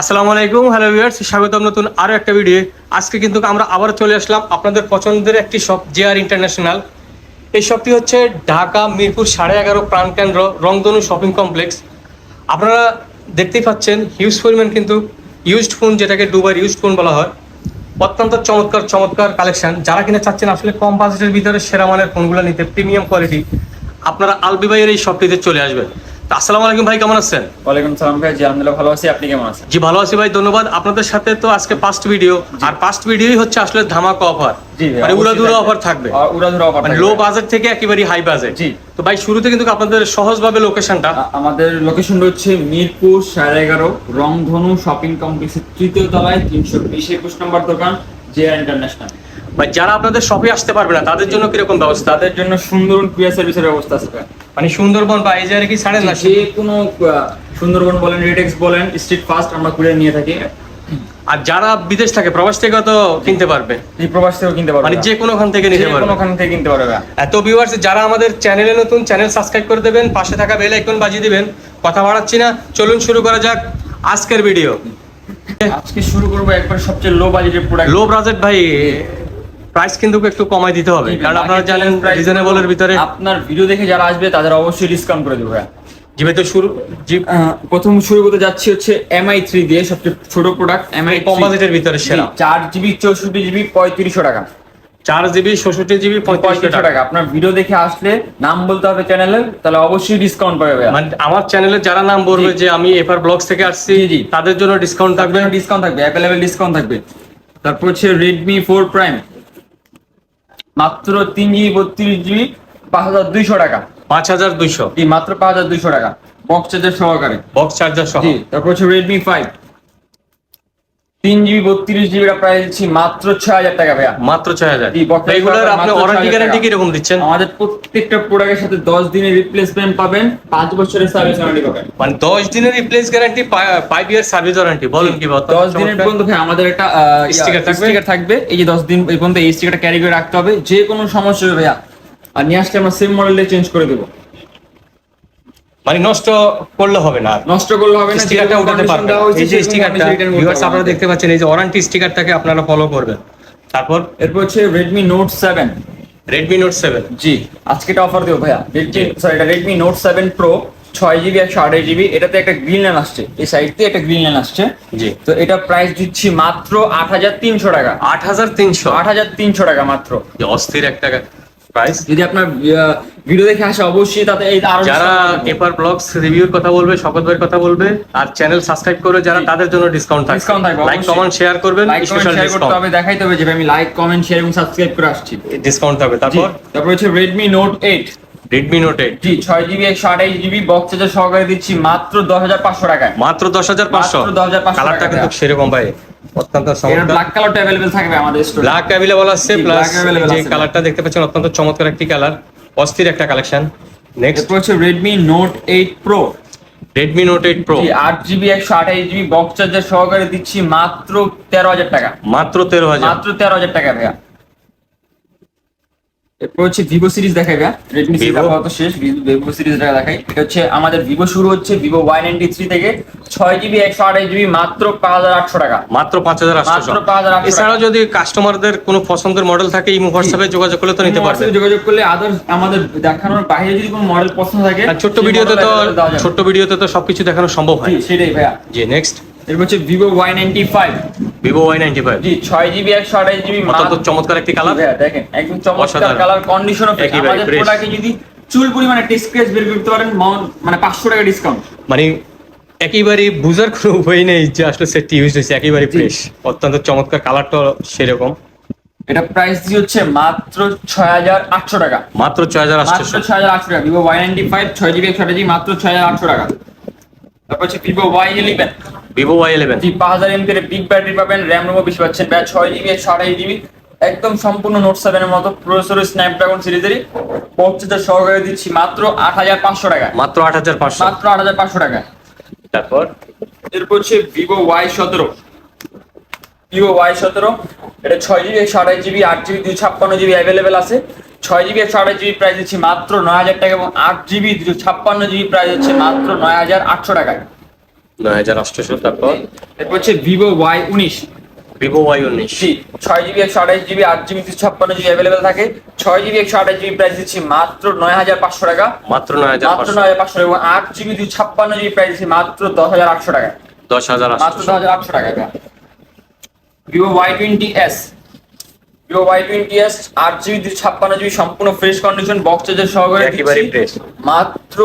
আসসালামু আলাইকুম, hello viewers, স্বাগতম নতুন আরও একটা ভিডিও আজকে কিন্তু আমরা আবার চলে আসলাম আপনাদের পছন্দের একটি শপ জেআর ইন্টারন্যাশনাল এই শপটি হচ্ছে ঢাকা, মিরপুর, সাড়ে এগারো প্রাণকেন্দ্র রংধনু শপিং কমপ্লেক্স আপনারা দেখতেই পাচ্ছেন হিউজ পরিমাণ কিন্তু ইউজড ফোন যেটাকে ডুবার ইউজড ফোন বলা হয়। অত্যন্ত চমৎকার চমৎকার কালেকশন যারা কিনা চাচ্ছেন আসলে কম বাজেটের ভিতরে সেরা মানের ফোনগুলো নিতে প্রিমিয়াম কোয়ালিটি আপনারা আলবিবাইয়ের এই শপটিতে চলে আসবেন। আসসালামু আলাইকুম ভাই কেমন আছেন? ওয়ালাইকুম সালাম ভাই জি আলহামদুলিল্লাহ ভালো আছি। আপনি কেমন আছেন? জি ভালো আছি ভাই ধন্যবাদ। আপনাদের সাথে তো আজকে ফার্স্ট ভিডিও আর ফার্স্ট ভিডিওই হচ্ছে আসলে ধামাকা অফার মানে উড়াধুরা। অফার থাকবে। উড়াধুরা অফার মানে লো বাজেট থেকে একেবারে হাই বাজেট জি। তো ভাই শুরুতে কিন্তু আপনাদের সহজভাবে লোকেশনটা আমাদের লোকেশন হচ্ছে মিরপুর সাড়ে এগারো রংধনু শপিং কমপ্লেক্সের তৃতীয় তলায় তিনশো বিশ একুশ নম্বর দোকান জে ইন্টারন্যাশনাল ভাই যারা আপনাদের শপে আসতে পারবে না তাদের জন্য কীরকম ব্যবস্থা? তাদের জন্য সুন্দর ক্রিয়া সার্ভিসের ব্যবস্থা আছে। মানে সুন্দরবন বা এই জায়গায় কি ছাড়েন না? যে কোনো সুন্দরবন বলেন রেডেক্স বলেন স্ট্রিট ফাস্ট আমরা কুরিয়ার নিয়ে থাকি। আর যারা বিদেশ থাকে প্রবাস থেকে তো কিনতে পারবে। প্রবাস থেকেও কিনতে পারবে মানে যে কোনো খান থেকে নিতে পারবে। কোনোখান থেকে কিনতে পারবে। এত ভিউয়ার্স যারা আমাদের চ্যানেলে নতুন চ্যানেল সাবস্ক্রাইব করে দেবেন পাশে থাকা বেল আইকন বাজিয়ে দিবেন কথা বাড়াচ্ছি না। চলুন শুরু করা যাক আজকের ভিডিও আজকে শুরু করব একবার সবচেয়ে লো বাজেটের প্রোডাক্ট লো বাজেট ভাই প্রাইস কিন্তু একটু কমাই দিতে হবে। কারণ আপনারা জানেন রিজনেবলের ভিতরে আপনার ভিডিও দেখে যারা আসবে তাদের অবশ্যই ডিসকাউন্ট করে দেবো ভাই। জি ভাই তো শুরু প্রথম শুরু করতে যাচ্ছি হচ্ছে এমআই থ্রি দিয়ে সবচেয়ে ছোট প্রোডাক্ট এমআই কম বাজেটের ভিতরে সেরা। চার জিবি চৌষট্টি জিবি পঁয়ত্রিশশো টাকা। চার জিবি ষষট্টি জিবি পঁয়ত্রিশশো টাকা। আপনার ভিডিও দেখে আসলে নাম বলতে হবে চ্যানেলে তাহলে অবশ্যই ডিসকাউন্ট পাবে। মানে আমার চ্যানেলে যারা নাম বলবে যে আমি এফআর ব্লগস থেকে আসছি। তাদের জন্য ডিসকাউন্ট থাকবে। ডিসকাউন্ট থাকবে অ্যাভেলেবেল ডিসকাউন্ট থাকবে। তারপর হচ্ছে রেডমি ফোর প্রাইম মাত্র তিন জিবি বত্রিশ জিবি পাঁচ হাজার দুইশো টাকা। পাঁচ হাজার দুইশো। মাত্র পাঁচ হাজার দুইশো টাকা। বক্স চার্জার সহকারে। বক্স চার্জার সহ। তারপর হচ্ছে রেডমি ফাইভ তিন জিবি বত্রিশ জিবিটা প্রাইস দিচ্ছি মাত্র ছয় হাজার টাকা ভাইয়া। মাত্র ছয় হাজার। সহকারে আপনি ওয়ারেন্টি গ্যারান্টি। কীরকম দিচ্ছেন? আমাদের প্রত্যেকটা প্রোডাক্টের সাথে দশ দিনের রিপ্লেসমেন্ট পাবেন পাঁচ বছরের সার্ভিস ওয়ারেন্টি পাবেন। মানে দশ দিনের replace guarantee five year service warranty বলেন কি বলতো? দশ দিনের পর্যন্ত ভাই আমাদের একটা Sticker থাকবে? স্টিকার থাকবে। এই যে দশ দিন পর্যন্ত এই স্টিকারটা ক্যারি করে রাখতে হবে। যে কোনো সমস্যা হবে ভাইয়া আর নিয়ে আসলে আমরা সেম মডেলে চেঞ্জ করে দেবো। মানে নষ্ট করলে হবে না নষ্ট করলে হবে না স্টিকারটা উঠাতে পারবেন এই যে স্টিকারটা ভিউয়ার্স আপনারা দেখতে পাচ্ছেন এই যে ওয়ারেন্টি স্টিকারটাকে আপনারা ফলো করবেন। তারপর এরপর হচ্ছে Redmi Note seven Redmi Note seven G আজকে এটা অফার দেবো ভাইয়া। রেডমি সরি এটা রেডমি নোট সেভেন প্রো ছয় জিবি একশো আঠাশ জিবি এটাতে একটা গ্রিন লাইন আসছে। এই সাইড দিয়ে একটা গ্রিন লাইন আসছে। জি। তো এটা প্রাইস দিচ্ছি মাত্র আট হাজার তিনশো টাকা। আট হাজার তিনশো। আট হাজার তিনশো টাকা মাত্র। অস্থির একটা প্রাইস যদি আপনার ভিডিও দেখে আসে অবশ্যই তাতে এই যারা। এপার ব্লগস রিভিউর কথা বলবে শপথ ভাইয়ের কথা বলবে আর চ্যানেল সাবস্ক্রাইব করে যারা তাদের জন্য ডিসকাউন্ট থাকবে। Discount থাকবে, লাইক কমেন্ট শেয়ার করবেন লাইক কমেন্ট স্পেশাল শেয়ার করতে ডিসকাউন্ট হবে দেখাইতে হবে যে আমি লাইক কমেন্ট শেয়ার এবং সাবস্ক্রাইব করে আসছি। ডিসকাউন্ট থাকবে। তারপর? তারপর হচ্ছে Redmi Note eight Redmi Note eight G ছয় জিবি একশো আঠাইশ জিবি বক্স চার্জার সহকারে দিচ্ছি মাত্র দশ হাজার পাঁচশো টাকায়। মাত্র দশ হাজার পাঁচশো? মাত্র 10,500 কালারটা টাকা কিন্তু সেরকম ভাই। অত্যন্ত চমৎকার। ব্ল্যাক কালারটা अवेलेबल থাকবে আমাদের স্টোরে ব্ল্যাক अवेलेबल আছে প্লাস যে কালারটা দেখতে পাচ্ছেন অত্যন্ত চমৎকার একটি কালার অস্থির একটা কালেকশন নেক্সট হচ্ছে Redmi Note eight Pro G আট জিবি একশো আঠাইশ জিবি বক্স চার্জার সহকারে দিচ্ছি মাত্র তেরো হাজার টাকা। মাত্র তেরো হাজার। মাত্র তেরো হাজার টাকা ভাইয়া। এরপর হচ্ছে ভিভো সিরিজ দেখাই ভাইয়া রেডমি সিরিজ আপাতত শেষ ভিভো সিরিজ দেখাই। এটা হচ্ছে আমাদের ভিভো শুরু হচ্ছে ভিভো ওয়াই নাইনটি থ্রি থেকে ছয় জিবি একশো আঠাশ জিবি মাত্র পাঁচ হাজার আটশো টাকা। মাত্র পাঁচ হাজার আটশো মাত্র 5,800 এছাড়াও যদি কাস্টমারদের কোনো পছন্দের মডেল থাকে ইমো হোয়াটসঅ্যাপে যোগাযোগ করলে তো নিতে পারবে। যোগাযোগ করলে আদার্স আমাদের দেখানোর বাইরে যদি কোনো মডেল পছন্দ থাকে ছোট্ট ভিডিওতে তো। ছোট্ট ভিডিওতে তো সবকিছু দেখানো সম্ভব হয়। সেটাই ভাইয়া। জি নেক্সট এরপর হচ্ছে Vivo Y ninety five Vivo Y ninety five G ছয় জিবি একশো আঠাশ জিবি অত্যন্ত চমৎকার একটি কালার দেখেন একদম চমৎকার কালার কন্ডিশন একেবারে আমাদের। প্রোডাক্টে যদি চুল পরিমাণে স্ক্র্যাচ বের করতে পারেন মানে পাঁচশো টাকা ডিসকাউন্ট মানে একেবারে বুঝার কোনো উপায় নেই যে আসলে সেটটি ইউজ হয়েছে একেবারে। ফ্রেশ অত্যন্ত চমৎকার কালারটা সেরকম। এটা প্রাইস দিয়ে হচ্ছে মাত্র ছয় হাজার আটশো টাকা। মাত্র ছয় হাজার আটশো। ছয় হাজার আটশো টাকা। ভিভো ওয়াই নাইনটি ফাইভ ছয় জিবি একশো জিবি মাত্র ছয় হাজার আটশো টাকা। তারপর হচ্ছে Vivo Y eleven Vivo Y eleven G পাঁচ হাজার এমপি বিগ ব্যাটারি পাবেন র্যাম রোমও বেশি পাচ্ছেন। ব্যয় ছয় জিবি একশো আঠাশ জিবি একদম সম্পূর্ণ নোট সেভেনের মতো প্রসেসর স্ন্যাপড্রাগন সিরিজেরই বক্সের সহকারে দিচ্ছি মাত্র আট হাজার পাঁচশো টাকা। মাত্র আট হাজার পাঁচশো। মাত্র আট হাজার পাঁচশো টাকা। তারপর? এরপর হচ্ছে ভিভো ওয়াই সতেরো। ভিভো ওয়াই সতেরো এটা ছয় জিবি একশো আঠাশ জিবি আট জিবি দুশো ছাপ্পান্ন জিবি অ্যাভেলেবেল আছে। ছয় জিবি একশো আঠাশ জিবি প্রাইস দিচ্ছি মাত্র নয় হাজার টাকা এবং আট জিবি দুশো ছাপ্পান্ন জিবি প্রাইস হচ্ছে মাত্র নয় হাজার আটশো টাকায়। নয় হাজার আটশোশো তারপর? এরপর হচ্ছে ভিভো ওয়াই উনিশ। ভিভো ওয়াই উনিশ। জি ছয় জিবি একশো আঠাশ জিবি আট জিবি দুশো ছাপ্পান্ন জিবি অ্যাভেলেবেল থাকে। ছয় জিবি একশো আঠাশ জিবি প্রাইস দিচ্ছি মাত্র নয় হাজার পাঁচশো টাকা। মাত্র নয় হাজার মাত্র নয় হাজার পাঁচশো টাকা এবং আট জিবি দুশো ছাপ্পান্ন জিবি প্রাইস দিচ্ছি মাত্র দশ হাজার আটশো টাকা। দশ হাজার মাত্র দশ হাজার আটশো টাকা। Vivo Y twenty S Vivo Y twenty S আট জিবি দুশো ছাপ্পান্ন জিবি সম্পূর্ণ ফ্রেশ কন্ডিশন বক্স চার্জার সহকারে একেবারে ফ্রেশ মাত্র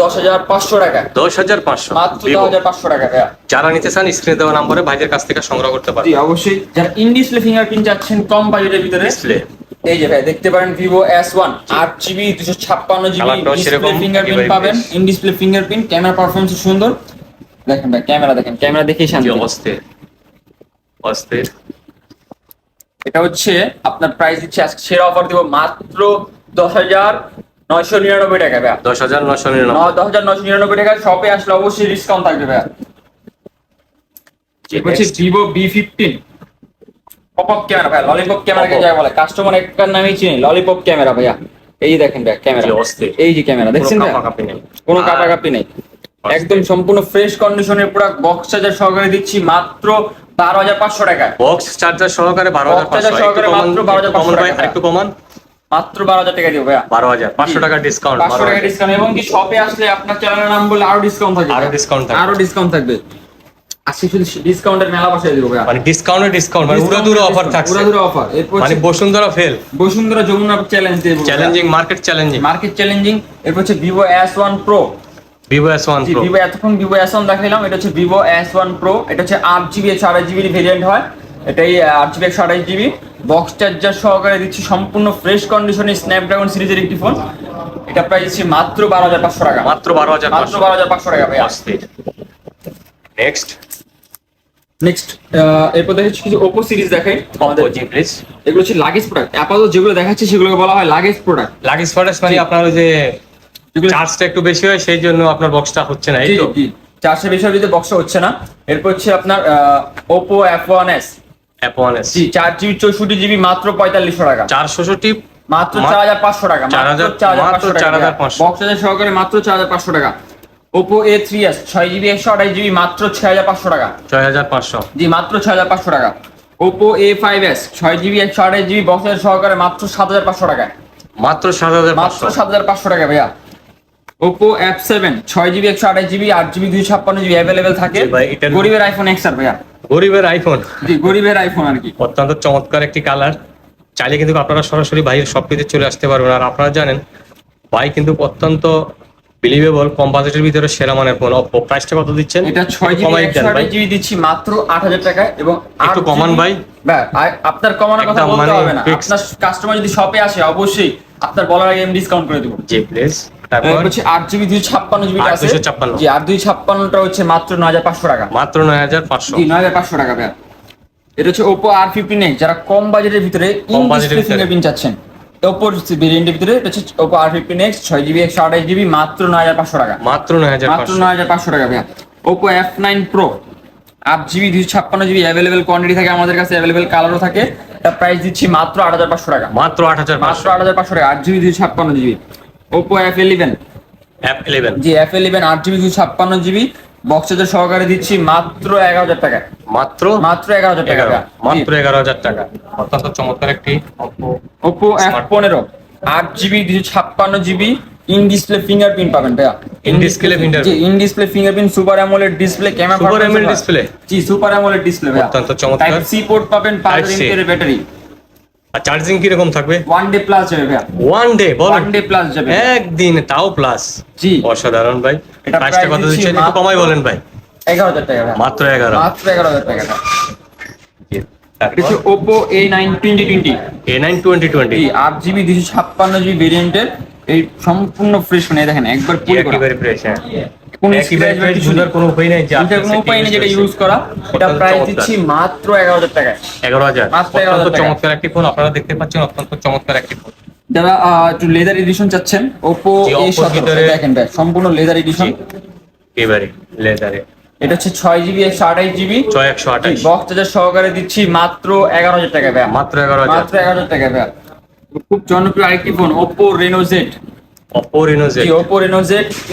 দশ হাজার পাঁচশো টাকা। দশ হাজার পাঁচশো। মাত্র দশ হাজার পাঁচশো টাকা যারা নিতে চান স্ক্রিনে দেওয়া নম্বরে ভাইদের কাছ থেকে সংগ্রহ করতে জি পারবেন অবশ্যই। যারা ইন ডিসপ্লে ফিঙ্গারপ্রিন্ট চাচ্ছেন কম বাজেটের ভিতরে। ডিসপ্লে এই যে ভাই দেখতে পারেন ভিভো এস ওয়ান আট জিবি দুশো ছাপ্পান্ন জিবি ডিসপ্লে ফিঙ্গারপ্রিন্ট পাবেন। In display fingerprint camera performance সুন্দর। দেখেন ভাই ক্যামেরা দেখেন ক্যামেরা দেখেই শান্তি অস্থির অস্থির। এটা হচ্ছে আপনার প্রাইস দিচ্ছে আজকে সেরা অফার দিব মাত্র দশ হাজার নয়শো নিরানব্বই টাকা ভাইয়া। দশ হাজার নশো নিরানব্বই। দশ হাজার নয়শো নিরানব্বই টাকা শপে আসলে অবশ্যই ডিসকাউন্ট থাকবে ভাইয়া। হচ্ছে Vivo V fifteen pop up camera ভাইয়া ললিপপ ক্যামেরাকে Pop-up। বলে। কাস্টমার একটার নামেই চিনি ললিপপ ক্যামেরা ভাইয়া। এই দেখেন ভাইয়া ক্যামেরা এই যে ক্যামেরা দেখছেন কোনো ভাইয়া? কাপাকাপি নেই। একদম সম্পূর্ণ ফ্রেশ কন্ডিশনের প্রোডাক্ট বক্স চার্জার সহকারে দিচ্ছি মাত্র বারো হাজার পাঁচশো টাকায় বক্স চার্জার সহকারে বারো হাজার পাঁচশো। সহকারে মাত্র 12,500 ভাই টাকা। একটু কমান। মাত্র বারো হাজার টাকা দিব ভাইয়া। বারো হাজার পাঁচশো টাকা ডিসকাউন্ট পাঁচশো টাকা ডিসকাউন্ট এবং কি শপে আসলে আপনার চ্যানেলের নাম বলে আরও ডিসকাউন্ট থাকবে? আরও discount থাকবে। আরও ডিসকাউন্ট থাকবে। ডিসকাউন্টের মেলা দিব ভাইয়া। মানে ডিসকাউন্টে ডিসকাউন্ট মানে উড়া অফার থাকছে। অফার মানে বসুন্ধরা ফেল বসুন্ধরা যমুনা চ্যালেঞ্জ দেব challenging market challenging market challenging এরপর হচ্ছে Vivo S one Pro Vivo S one G Pro Vivo এতক্ষণ ভিভো এস ওয়ান দেখাইলাম এটা হচ্ছে ভিভো এস ওয়ান প্রো এটা হচ্ছে আট জিবি একশো আঠাশ জিবির ভেরিয়েন্ট হয়। এটাই আট জিবি একশো আঠাশ জিবি বক্স চার্জার সহকারে দিচ্ছি সম্পূর্ণ ফ্রেশ কন্ডিশনে স্ন্যাপড্রাগন সিরিজের একটি ফোন এটা প্রাইস দিচ্ছি মাত্র বারো হাজার পাঁচশো টাকা। মাত্র বারো হাজার মাত্র বারো হাজার পাঁচশো টাকা ভাইয়া। অস্থির নেক্সট নেক্সট এরপর দেখাচ্ছি কিছু ওপো সিরিজ দেখাই। আমাদের জি প্লিজ এগুলো হচ্ছে লাগেজ প্রোডাক্ট আপাতত যেগুলো দেখাচ্ছি সেগুলোকে বলা হয় লাগেজ প্রোডাক্ট লাগেজ ফরেস মানে আপনার ওই যে চার্জটা একটু বেশি হয় সেই জন্য আপনার বক্সটা হচ্ছে না এই তো? চারশো বেশি দিতে বক্স হচ্ছে না। এরপর হচ্ছে আপনার Oppo F one S F one S G চার জিবি চৌষট্টি জিবি মাত্র পঁয়তাল্লিশশো টাকা। চারশোষট্টি মাত্র চার হাজার পাঁচশো টাকা চার মাত্র হাজার- চার হাজার পাঁচশো চার টাকা। বক্স হাজার সহকারে মাত্র চার হাজার পাঁচশো টাকা। ওপো এ থ্রি এস ছয় জিবি একশো আঠাশ জিবি মাত্র ছয় হাজার পাঁচশো টাকা। ছয় হাজার পাঁচশো। জি মাত্র ছয় হাজার পাঁচশো টাকা। ওপো এ ফাইভ এস ছয় জিবি একশো আঠাশ জিবি বক্স হাজার সহকারে মাত্র সাত হাজার পাঁচশো টাকা মাত্র সাত হাজার মাত্র সাত হাজার পাঁচশো টাকা ভাইয়া। ওপো এফ সেভেন ছয় জিবি একশো আঠাশ জিবি আট জিবি দুই ছাপ্পান্ন জিবি অ্যাভেলেবেল থাকে। গরিবের আইফোন এক্স আর ভাইয়া। গরিবের আইফোন জি গরিবের আইফোন আর কি। অত্যন্ত চমৎকার একটি কালার চাইলে কিন্তু আপনারা সরাসরি ভাইয়ের শপটিতে চলে আসতে পারবেন। আর আপনারা জানেন ভাই কিন্তু অত্যন্ত বিলিভেবল কম বাজেটের ভিতরে সেরা মানের ফোন অপো প্রাইসটা কত দিচ্ছেন? এটা ছয় জিবি কমাই একশো দেন ভাই। আঠাশ জিবি দিচ্ছি মাত্র আট হাজার টাকায় এবং একটু কমান ভাই। ভাই, আপনার কমানোর কথা বলতে মানে হবে না। আপনার কাস্টমার যদি শপে আসে অবশ্যই আপনার বলার আগে আমি ডিসকাউন্ট করে দেবো। জি প্লিজ তারপর? হচ্ছে আট জিবি দুই ছাপ্পান্ন জিবি আছে। ছাপ্পান্ন। জি দুই ছাপ্পান্নটা হচ্ছে মাত্র নয় হাজার পাঁচশো টাকা। মাত্র নয় হাজার পাঁচশো। নয় হাজার পাঁচশো টাকা ভাইয়া। এটা হচ্ছে ওপো আর যারা কম বাজেটের ভিতরে। ফিঙ্গারপ্রিন্ট চাচ্ছেন। ওপোর ভেরিয়েন্টের ভিতরে এটা হচ্ছে ওপো আর ছয় জিবি একশো আঠাশ জিবি মাত্র নয় হাজার পাঁচশো টাকা। মাত্র নয় হাজার মাত্র নয় হাজার পাঁচশো টাকা ভাইয়া। ওপো এফ নাইন প্রো আট জিবি ছাপ্পান্ন জিবি অ্যাভেলেবেল কোয়ান্টিটি থাকে আমাদের কাছে অ্যাভেলেবেল কালারও থাকে। এটা প্রাইস দিচ্ছি মাত্র আট হাজার পাঁচশো টাকা। মাত্র আট হাজার মাত্র পাঁচশো। আট হাজার পাঁচশো টাকা আট জিবি ছাপ্পান্ন GB. Oppo F eleven F eleven G F eleven আট জিবি দুইশো ছাপ্পান্ন জিবি। বক্স চার্জার সহকারে দিচ্ছি মাত্র এগারো হাজার টাকা। মাত্র? মাত্র এগারো হাজার টাকা। মাত্র এগারো হাজার টাকা। অত্যন্ত চমৎকার একটি ওপো এফ পনেরো আট জিবি দুশো ছাপ্পান্ন জিবি। ইন ডিসপ্লে ফিঙ্গারপ্রিন্ট পাবেন ভাইয়া। In display fingerprint। G in display fingerprint super AMOLED display camera Super AMOLED display? জি সুপার অ্যামোলেড ডিসপ্লে অত্যন্ত চমৎকার। সি পোর্ট পাবেন পাঁচ Type C। ব্যাটারি আর চার্জিং কীরকম থাকবে? ওয়ান ডে প্লাস যাবে ওয়ান ডে বলেন ওয়ান ডে প্লাস যাবে। একদিন তাও প্লাস জি। অসাধারণ ভাই। এটা প্রাইসটা কত দিচ্ছেন? একটু কমাই বলেন ভাই। এগারো হাজার টাকা মাত্র এগারো। মাত্র এগারো হাজার টাকা। ভেরিয়েন্টের এই সম্পূর্ণ ফ্রেশ মানে দেখেন একবার পুরো করা। একেবারে ফ্রেশ হ্যাঁ। কোনো scratch বা ফ্রেশ কিছু নেই। কোনো উপায় নেই যে আপনি এটার কোনো সেটা উপায় নেই যেটা ইউজ করা। এটা অত্যন্ত প্রাইস চমৎকার। দিচ্ছি মাত্র এগারো হাজার টাকায়। এগারো হাজার। মাত্র 11,000 অত্যন্ত টাকা। চমৎকার একটি ফোন আপনারা দেখতে পাচ্ছেন অত্যন্ত চমৎকার একটি ফোন যারা আহ, একটু লেদার এডিশন চাচ্ছেন ওপো জি, এ Oppo ভিতরে- দেখেন ভাই সম্পূর্ণ লেদার এডিশন এবারে লেদারে এটা হচ্ছে ছয় জিবি একশো আঠাশ জিবি ছয় একশো আঠাশ। বক্স চার্জার সহকারে দিচ্ছি মাত্র এগারো হাজার টাকা ভাই মাত্র এগারো হাজার। মাত্র এগারো হাজার টাকা ভাই খুব জনপ্রিয় আরেকটি phone Oppo Reno Z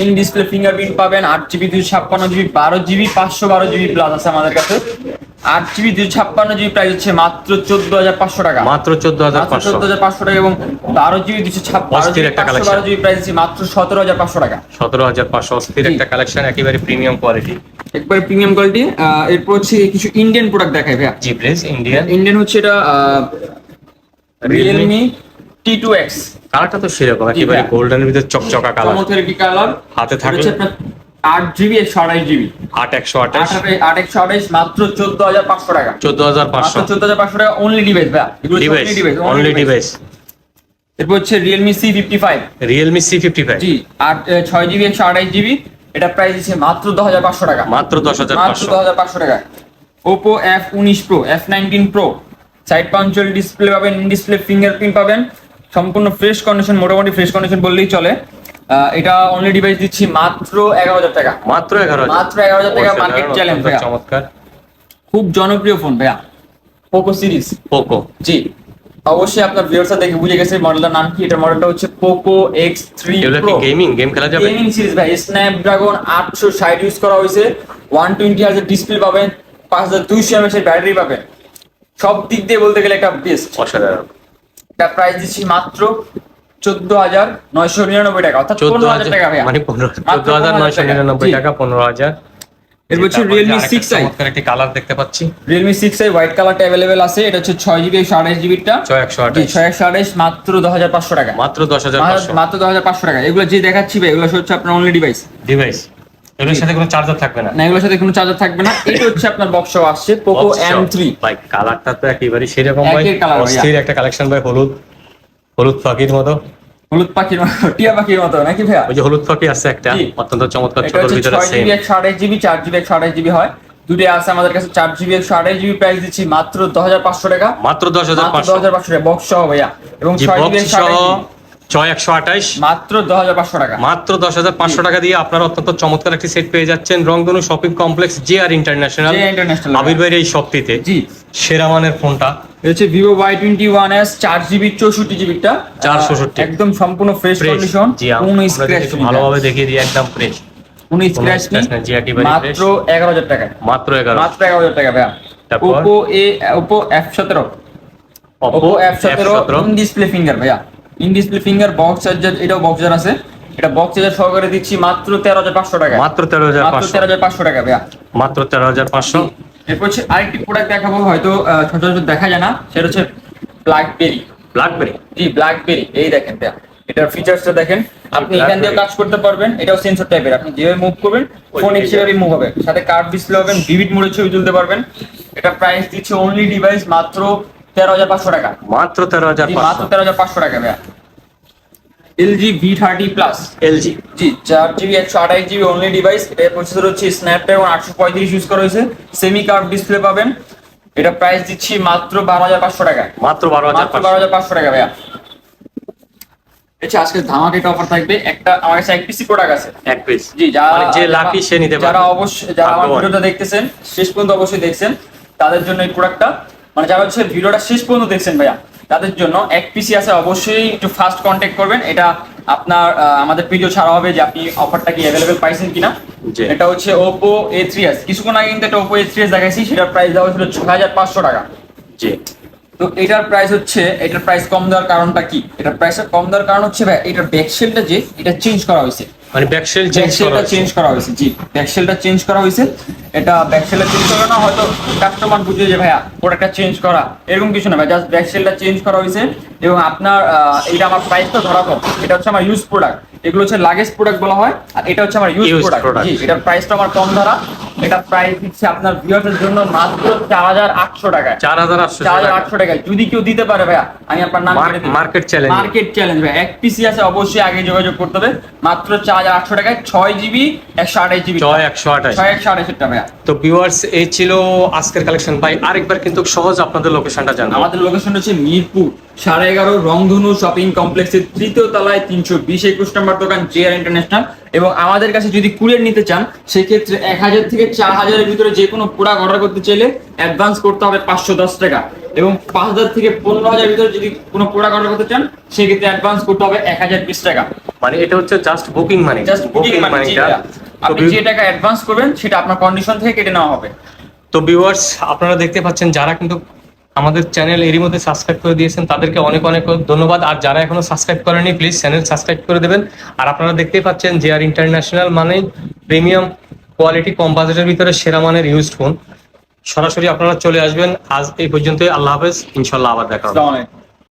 in display fingerprint পাবেন আট জিবি দুশো ছাপ্পান্ন জিবি বারো জিবি পাঁচশো বারো জিবি প্লাস আছে আমাদের কাছে। আট জিবি দুশো ছাপ্পান্ন জিবি প্রাইস হচ্ছে মাত্র চোদ্দ হাজার পাঁচশো টাকা। মাত্র চোদ্দ হাজার চোদ্দ হাজার পাঁচশো টাকা এবং বারো জিবি দুশো ছাপ্পান্ন অস্থির একটা বারো জিবি প্রাইস আছে মাত্র সতেরো হাজার পাঁচশো টাকা। সতেরো হাজার পাঁচশো অস্থির একটা কালেকশন একেবারে প্রিমিয়াম কোয়ালিটি একবারে প্রিমিয়াম কোয়ালিটি এরপর হচ্ছে কিছু ইন্ডিয়ান প্রোডাক্ট দেখাই ভাইয়া। জি ইন্ডিয়ান ইন্ডিয়ান হচ্ছে এটা রিয়েলমি টি টু এক্স কালারটা তো সেরকম একেবারে। গোল্ডেনের ভিতরে চকচকা কালার চমৎকার একটি কালার হাতে থাকলে আট জিবি একশো আঠাশ জিবি আট একশো আঠাশ। আট একশো আঠাশ মাত্র চোদ্দ হাজার পাঁচশো টাকা। চোদ্দ হাজার পাঁচশো। চোদ্দ হাজার পাঁচশো টাকা অনলি ডিভাইস এগুলো ডিভাইস অনলি ডিভাইস এরপর হচ্ছে Realme C fifty five Realme C fifty five জি আট ছয় জিবি একশো আঠাশ জিবি এটা প্রাইস দিচ্ছে মাত্র দশ হাজার পাঁচশো টাকা। মাত্র দশ হাজার মাত্র দশ হাজার পাঁচশো টাকা। ওপো এফ উনিশ pro F nineteen pro side punctual display পাবেন ডিসপ্লে ফিঙ্গারপ্রিন্ট পাবেন। সম্পূর্ণ ফ্রেশ কন্ডিশন মোটামুটি ফ্রেশ কন্ডিশন বললেই চলে। এটা অনলি ডিভাইস দিচ্ছি মাত্র এগারো হাজার টাকা। মাত্র এগারো হাজার। মাত্র 11,000 টাকা market challenge ভাইয়া। চমৎকার। খুব জনপ্রিয় ফোন ভাইয়া। পোকো সিরিজ পোকো জি। অবশ্যই আপনার ভিউয়ার্সরা দেখে বুঝে গেছে মডেলটার নাম কি। এটা মডেলটা হচ্ছে Poco X three gaming game খেলা যাবে? গেমিং সিরিজ ভাই স্ন্যাপড্রাগন আটশো ষাট ইউজ করা হয়েছে। ওয়ান টোয়েন্টি হাজার ডিসপ্লে পাবেন। পাঁচ হাজার দুইশো এমএস এর ব্যাটারি পাবেন। সব দিক দিয়ে বলতে গেলে একটা বেস্ট অসাধারণ। এটা প্রাইস দিচ্ছি মাত্র চোদ্দ হাজার নয়শো নিরানব্বই টাকা অর্থাৎ পনেরো হাজার টাকা মানে পনেরো চোদ্দ হাজার নয়শো 15,000 নিরানব্বই টাকা পনেরো হাজার। এরপর হচ্ছে রিয়েলমি সিক্স আই একটি কালার দেখতে পাচ্ছি। রিয়েলমি সিক্স আই হোয়াইট কালারটা অ্যাভেলেবেল আছে এটা হচ্ছে ছয় জিবি একশো আঠাশ জিবিটা ছয় একশো আঠাশ। ছয় একশো আঠাশ মাত্র দশ হাজার পাঁচশো টাকা। মাত্র দশ হাজার মাত্র দশ হাজার পাঁচশো টাকা। এগুলো যে দেখাচ্ছি ভাই এগুলো হচ্ছে আপনার অনলি ডিভাইস ডিভাইস এগুলোর সাথে কোনো চার্জার থাকবে না। না এগুলোর সাথে কোনো চার্জার থাকবে না। এটা হচ্ছে আপনার বক্স আসছে পোকো Box এম থ্রি ভাই কালারটা তো একেবারে সেরকম ভাই। অস্থির একটা কালেকশন ভাই হলুদ। হলুদ পাখির মতো। হলুদ পাখির মতো টিয়া পাখির মতো নাকি ভাইয়া? ওই যে হলুদ পাখি আছে একটা অত্যন্ত চমৎকার হচ্ছে ভিতরে ছয় সেম জিবি একশো আঠাশ জিবি চার জিবি একশো আঠাশ জিবি হয়। দুটোই আছে আমাদের কাছে চার জিবি একশো আঠাশ জিবি প্রাইস দিচ্ছি মাত্র দশ হাজার পাঁচশো টাকা। মাত্র দশ হাজার পাঁচশো। টাকা বক্স সহ ভাইয়া। এবং ছয় জিবি ছয় একশো আঠাশ। মাত্র দশ হাজার পাঁচশো টাকা। মাত্র দশ হাজার পাঁচশো টাকা দিয়ে আপনারা অত্যন্ত চমৎকার একটি সেট পেয়ে যাচ্ছেন। Rongdhonu shopping complex J R international. International Abir ভাইয়ের এই শপটিতে। জি। সেরা মানের ফোনটা। হচ্ছে Vivo Y twenty one S চার জিবি চৌষট্টি জিবিটা। 464 একদম সম্পূর্ণ ফ্রেশ কন্ডিশন কোনো স্ক্র্যাচ ভালোভাবে দেখিয়ে দিই একদম ফ্রেশ কোনো স্ক্র্যাচ নেই। মাত্র এগারো হাজার টাকা মাত্র এগারো। মাত্র এগারো হাজার টাকা ভাইয়া। ওপো এ ওপো এফ সতেরো। ওপো এফ সতেরো ডিসপ্লে ফিঙ্গার ভাইয়া। In display finger box charger এটাও বক্স চার্জার আছে। এটা বক্স চার্জার সহকারে দিচ্ছি মাত্র তেরো হাজার পাঁচশো টাকা। মাত্র তেরো হাজার মাত্র তেরো হাজার পাঁচশো টাকা ভাইয়া। মাত্র তেরো হাজার পাঁচশো। এরপর হচ্ছে আরেকটি প্রোডাক্ট দেখাবো হয়তো সচরাচর দেখা যায় না সেটা হচ্ছে ব্ল্যাকবেরি ব্ল্যাকবেরি জি ব্ল্যাকবেরি এই দেখেন ভাইয়া। এটার ফিচার্সটা দেখেন আপনি এখান দিয়ে কাজ করতে পারবেন এটাও সেন্সর টাইপের আপনি যেভাবে মুভ করবেন ফোন সেভাবে মুভ হবে। সাথে কার্ভ ডিসপ্লে হবেন ভিভিড মোডে ছবি তুলতে পারবেন। এটা প্রাইস দিচ্ছে অনলি ডিভাইস মাত্র তেরো হাজার পাঁচশো টাকা। মাত্র তেরো হাজার মাত্র তেরো হাজার পাঁচশো টাকা ভাইয়া। LG V thirty plus. LG জি। চার জিবি একশো আঠাশ জিবি অনলি ডিভাইস এটার প্রসেসর হচ্ছে স্ন্যাপড্রাগন আটশো পঁয়ত্রিশ ইউজ করা হয়েছে। সেমি কার্ভ ডিসপ্লে পাবেন। এটা প্রাইস দিচ্ছি মাত্র বারো হাজার পাঁচশো টাকা। মাত্র বারো হাজার বারো হাজার পাঁচশো টাকা ভাইয়া। আচ্ছা আজকে ধামাকা একটা অফার থাকবে। একটা আমার কাছে এক পিসি প্রোডাক্ট আছে। এক পিস জি যারা মানে যে লাকি সে নিতে যারা অবশ্যই যারা আমার। ভিডিওটা দেখতেছেন শেষ পর্যন্ত অবশ্যই দেখছেন তাদের জন্য এই প্রোডাক্টটা মানে যারা হচ্ছে ভিডিওটা শেষ পর্যন্ত দেখছেন ভাইয়া তাদের জন্য এক পিসি আছে অবশ্যই একটু ফাস্ট কন্ট্যাক্ট করবেন। এটা আপনার আমাদের ভিডিও ছাড়া হবে যে আপনি অফারটা কি অ্যাভেলেবেল পাইছেন কিনা। এটা হচ্ছে ওপো এ থ্রি এস কিছুক্ষণ আগে কিন্তু একটা ওপো এ থ্রি এস দেখাইছি সেটার প্রাইস দেওয়া হয়েছিল ছ হাজার পাঁচশো টাকা। জি। তো এটার প্রাইস হচ্ছে এটার প্রাইস কম দেওয়ার কারণটা কি? এটার প্রাইসটা কম দেওয়ার কারণ হচ্ছে ভাই এটার ব্যাকশেলটা যে এটা চেঞ্জ করা হয়েছে। মানে ব্যাকসেল চেঞ্জ করা চেঞ্জ করা হয়েছে জি। ব্যাকশেলটা চেঞ্জ করা হয়েছে। এটা ব্যাকশেলটা চেঞ্জ করা না হয়তো কাস্টমার বুঝে যে ভাইয়া প্রোডাক্টটা চেঞ্জ করা। এরকম কিছু না ভাই জাস্ট ব্যাকশেলটা চেঞ্জ করা হয়েছে। এবং আপনার এটা আমার প্রাইস প্রাইসটা ধরা কম। এটা হচ্ছে আমার ইউজ প্রোডাক্ট এগুলো হচ্ছে লাগেজ প্রোডাক্ট বলা হয় আর এটা হচ্ছে আমার ইউজ প্রোডাক্ট। জি এটার প্রাইসটা আমার কম ধরা। এটা প্রাইস দিচ্ছে আপনার ভিউয়ার্সের জন্য মাত্র চার হাজার আটশো টাকায়। চার হাজার আটশো চার হাজার আটশো টাকায়। যদি কেউ দিতে পারে ভাইয়া আমি আপনার নাম market challenge। মার্কেট চ্যালেঞ্জ ভাই এক পিসি আছে অবশ্যই আগে যোগাযোগ করতে হবে। মাত্র চার হাজার আটশো টাকায় ছয় জিবি একশো আঠাশ জিবি ছয় একশো আঠাশ। ছয় একশো আঠাশের টাকা ভাইয়া। তো ভিউয়ার্স এই ছিল আজকের কালেকশন ভাই আরেকবার কিন্তু সহজ আপনাদের লোকেশনটা জানাব। আমাদের লোকেশন হচ্ছে মিরপুর। সাড়ে এগারো রংধনু শপিং কমপ্লেক্সের তৃতীয় তলায় তিনশো বিশ একুশ নম্বর দোকান জেআর ইন্টারন্যাশনাল এবং আমাদের কাছে যদি কুরিয়ার নিতে চান সেক্ষেত্রে এক হাজার থেকে চার হাজারের ভিতরে যে কোনো প্রোডাক্ট অর্ডার করতে চাইলে অ্যাডভান্স করতে হবে পাঁচশো দশ টাকা। এবং পাঁচ হাজার থেকে পনেরো হাজার ভিতরে যদি কোনো প্রোডাক্ট অর্ডার করতে চান সেক্ষেত্রে অ্যাডভান্স করতে হবে এক হাজার বিশ টাকা। মানে এটা হচ্ছে just booking money just booking মানে আপনি যে টাকা অ্যাডভান্স করবেন সেটা আপনার কন্ডিশন থেকে কেটে নেওয়া হবে। তো ভিউয়ার্স আপনারা দেখতে পাচ্ছেন যারা কিন্তু আমাদের চ্যানেল এরই মধ্যে সাবস্ক্রাইব করে দিয়েছেন। তাদেরকে অনেক অনেক ধন্যবাদ। আর যারা এখনও সাবস্ক্রাইব করেনি প্লিজ চ্যানেল সাবস্ক্রাইব করে দেবেন। আর আপনারা দেখতেই পাচ্ছেন যে আর ইন্টারন্যাশনাল মানে প্রিমিয়াম কোয়ালিটি কম বাজেটের ভিতরে সেরা মানের ইউজড ফোন সরাসরি আপনারা চলে আসবেন। আজ এই পর্যন্তই। আল্লাহ হাফেজ। ইনশাল্লাহ আবার দেখা হবে।